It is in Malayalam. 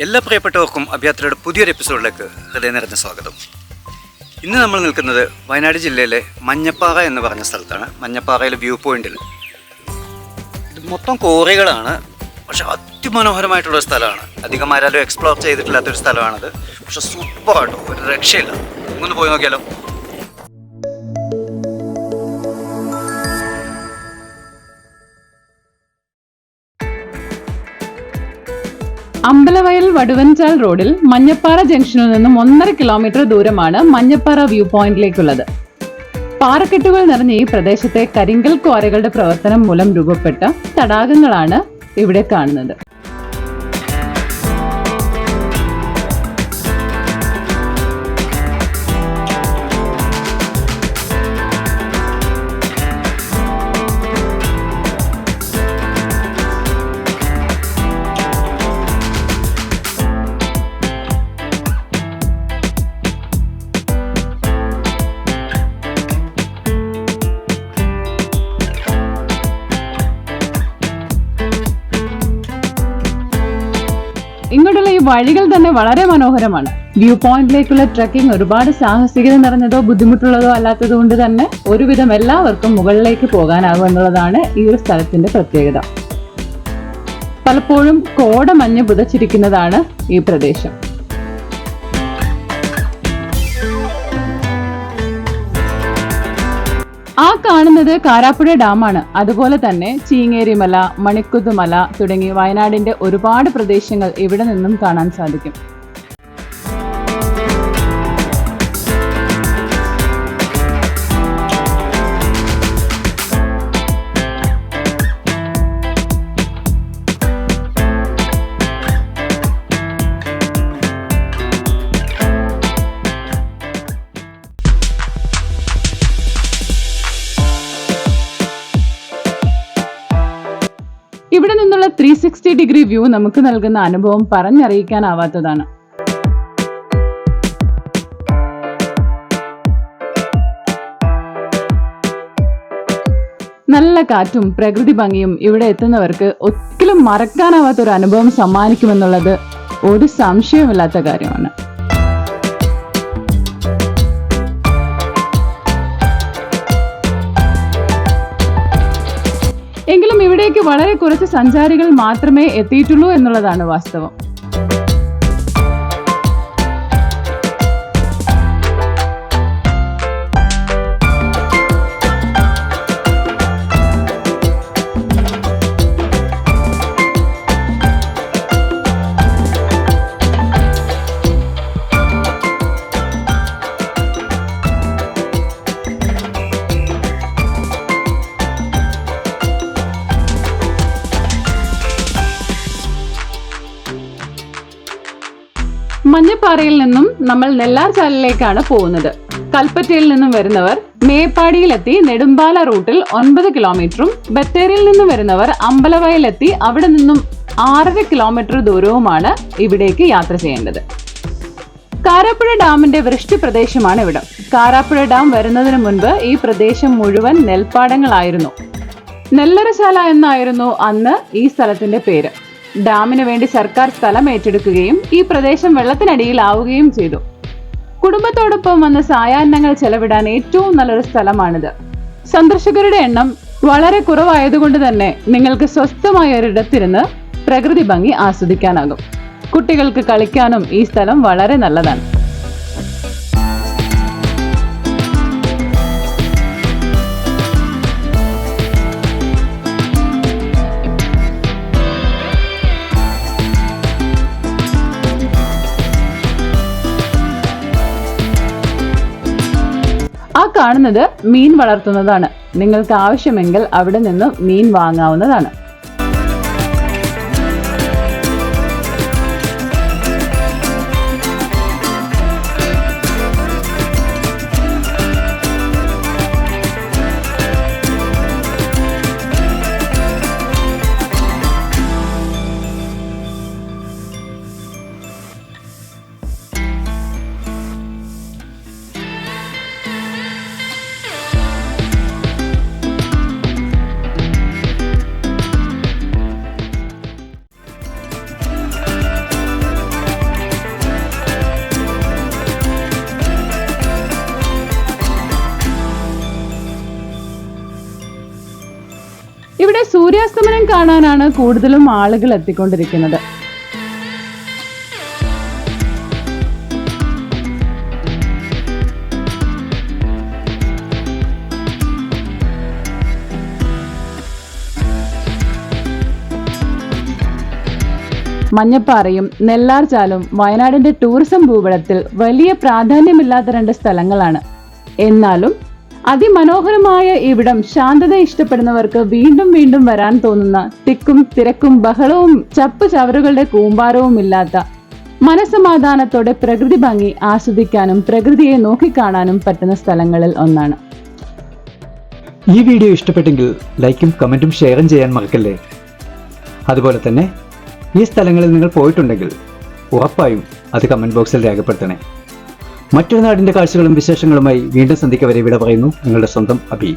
എല്ലാ പ്രിയപ്പെട്ടവർക്കും അഭ്യാത്രയുടെ പുതിയൊരു എപ്പിസോഡിലേക്ക് ഹൃദയം നിറഞ്ഞ സ്വാഗതം. ഇന്ന് നമ്മൾ നിൽക്കുന്നത് വയനാട് ജില്ലയിലെ മഞ്ഞപ്പാറ എന്ന് പറഞ്ഞ സ്ഥലത്താണ്. മഞ്ഞപ്പാറയിലെ വ്യൂ പോയിന്റിൽ. ഇത് മൊത്തം കോറികളാണ്. പക്ഷെ അതിമനോഹരമായിട്ടുള്ള സ്ഥലമാണ്. അധികം ആരാലും എക്സ്പ്ലോർ ചെയ്തിട്ടില്ലാത്തൊരു സ്ഥലമാണത്. പക്ഷെ സൂപ്പറായിട്ടോ ഒരു രക്ഷയില്ല. ഒന്ന് പോയി നോക്കിയാലോ? അമ്പലവയൽ വടുവൻചാൽ റോഡിൽ മഞ്ഞപ്പാറ ജംഗ്ഷനിൽ നിന്നും ഒന്നര കിലോമീറ്റർ ദൂരമാണ് മഞ്ഞപ്പാറ വ്യൂ പോയിന്റിലേക്കുള്ളത്. പാറക്കെട്ടുകൾ നിറഞ്ഞ ഈ പ്രദേശത്തെ കരിങ്കൽ ക്വാറികളുടെ പ്രവർത്തനം മൂലം രൂപപ്പെട്ട തടാകങ്ങളാണ് ഇവിടെ കാണുന്നത്. വഴികൾ തന്നെ വളരെ മനോഹരമാണ്. വ്യൂ പോയിന്റിലേക്കുള്ള ട്രക്കിംഗ് ഒരുപാട് സാഹസികത നിറഞ്ഞതോ ബുദ്ധിമുട്ടുള്ളതോ അല്ലാത്തത് കൊണ്ട് തന്നെ ഒരുവിധം എല്ലാവർക്കും മുകളിലേക്ക് പോകാനാകും എന്നുള്ളതാണ് ഈ ഒരു സ്ഥലത്തിന്റെ പ്രത്യേകത. പലപ്പോഴും കോടമഞ്ഞ് പുതച്ചിരിക്കുന്നതാണ് ഈ പ്രദേശം. കാണുന്നത് കാരാപ്പുഴ ഡാമാണ്. അതുപോലെ തന്നെ ചീങ്ങേരി മല മണിക്കുത്ത് മല തുടങ്ങി വയനാടിന്റെ ഒരുപാട് പ്രദേശങ്ങൾ ഇവിടെ നിന്നും കാണാൻ സാധിക്കും. ത്രീ സിക്സ്റ്റി ഡിഗ്രി വ്യൂ നമുക്ക് നൽകുന്ന അനുഭവം പറഞ്ഞറിയിക്കാനാവാത്തതാണ്. നല്ല കാറ്റും പ്രകൃതി ഭംഗിയും ഇവിടെ എത്തുന്നവർക്ക് ഒരിക്കലും മറക്കാനാവാത്ത ഒരു അനുഭവം സമ്മാനിക്കുമെന്നുള്ളത് ഒരു സംശയമില്ലാത്ത കാര്യമാണ്. ഇവിടേക്ക് വളരെ കുറച്ച് സഞ്ചാരികൾ മാത്രമേ എത്തിയിട്ടുള്ളൂ എന്നുള്ളതാണ് വാസ്തവം. മഞ്ഞപ്പാറയിൽ നിന്നും നമ്മൾ നെല്ലാർചാലിലേക്കാണ് പോകുന്നത്. കൽപ്പറ്റയിൽ നിന്നും വരുന്നവർ മേപ്പാടിയിലെത്തി നെടുമ്പാല റൂട്ടിൽ ഒൻപത് കിലോമീറ്ററും ബത്തേരിയിൽ നിന്നും വരുന്നവർ അമ്പലവയലെത്തി അവിടെ നിന്നും ആറര കിലോമീറ്റർ ദൂരവുമാണ് ഇവിടേക്ക് യാത്ര ചെയ്യേണ്ടത്. കാരാപ്പുഴ ഡാമിന്റെ വൃഷ്ടി പ്രദേശമാണ് ഇവിടം. കാരാപ്പുഴ ഡാം വരുന്നതിന് മുൻപ് ഈ പ്രദേശം മുഴുവൻ നെൽപ്പാടങ്ങളായിരുന്നു. നെല്ലറശാല എന്നായിരുന്നു അന്ന് ഈ സ്ഥലത്തിന്റെ പേര്. ഡാമിന് വേണ്ടി സർക്കാർ സ്ഥലം ഏറ്റെടുക്കുകയും ഈ പ്രദേശം വെള്ളത്തിനടിയിലാവുകയും ചെയ്തു. കുടുംബത്തോടൊപ്പം വന്ന് സായാഹ്നങ്ങൾ ചെലവിടാൻ ഏറ്റവും നല്ലൊരു സ്ഥലമാണിത്. സന്ദർശകരുടെ എണ്ണം വളരെ കുറവായതുകൊണ്ട് തന്നെ നിങ്ങൾക്ക് സ്വസ്ഥമായ ഒരിടത്തിരുന്ന് പ്രകൃതി ഭംഗി ആസ്വദിക്കാനാകും. കുട്ടികൾക്ക് കളിക്കാനും ഈ സ്ഥലം വളരെ നല്ലതാണ്. കാണുന്നത് മീൻ വളർത്തുന്നതാണ്. നിങ്ങൾക്ക് ആവശ്യമെങ്കിൽ അവിടെ നിന്നും മീൻ വാങ്ങാവുന്നതാണ്. സൂര്യാസ്തമനം കാണാനാണ് കൂടുതലും ആളുകൾ എത്തിക്കൊണ്ടിരിക്കുന്നത്. മഞ്ഞപ്പാറയും നെല്ലാർചാലും വയനാടിന്റെ ടൂറിസം ഭൂപടത്തിൽ വലിയ പ്രാധാന്യമില്ലാത്ത രണ്ട് സ്ഥലങ്ങളാണ്. എന്നാലും അതിമനോഹരമായ ഇവിടം ശാന്തത ഇഷ്ടപ്പെടുന്നവർക്ക് വീണ്ടും വീണ്ടും വരാൻ തോന്നുന്ന തിക്കും തിരക്കും ബഹളവും ചപ്പ് ചവറുകളുടെ കൂമ്പാരവും ഇല്ലാത്ത മനസമാധാനത്തോടെ പ്രകൃതി ഭംഗി ആസ്വദിക്കാനും പ്രകൃതിയെ നോക്കിക്കാണാനും പറ്റുന്ന സ്ഥലങ്ങളിൽ ഒന്നാണ്. ഈ വീഡിയോ ഇഷ്ടപ്പെട്ടെങ്കിൽ ലൈക്കും കമന്റും ഷെയറും ചെയ്യാൻ മറക്കല്ലേ? അതുപോലെ തന്നെ ഈ സ്ഥലങ്ങളിൽ നിങ്ങൾ പോയിട്ടുണ്ടെങ്കിൽ ഉറപ്പായും അത് കമന്റ് ബോക്സിൽ രേഖപ്പെടുത്തണേ. മറ്റൊരു നാടിന്റെ കാഴ്ചകളും വിശേഷങ്ങളുമായി വീണ്ടും സന്ധിക്കവരെ വിട പറയുന്നു. നിങ്ങളുടെ സ്വന്തം അഭി